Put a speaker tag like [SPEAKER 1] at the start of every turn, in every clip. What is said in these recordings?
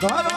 [SPEAKER 1] God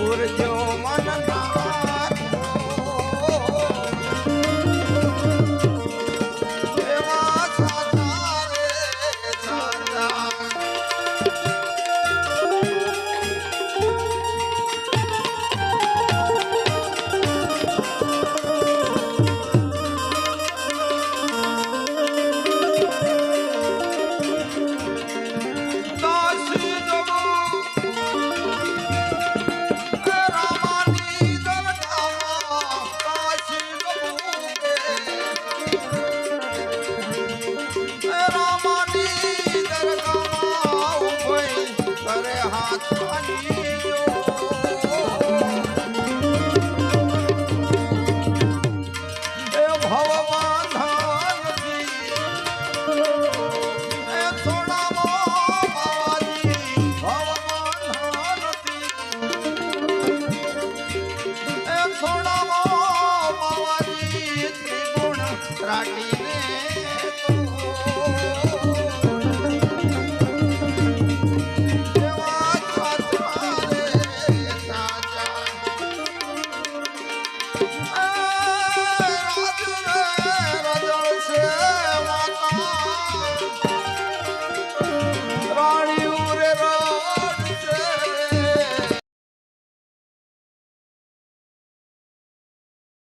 [SPEAKER 1] ઉરજો Mann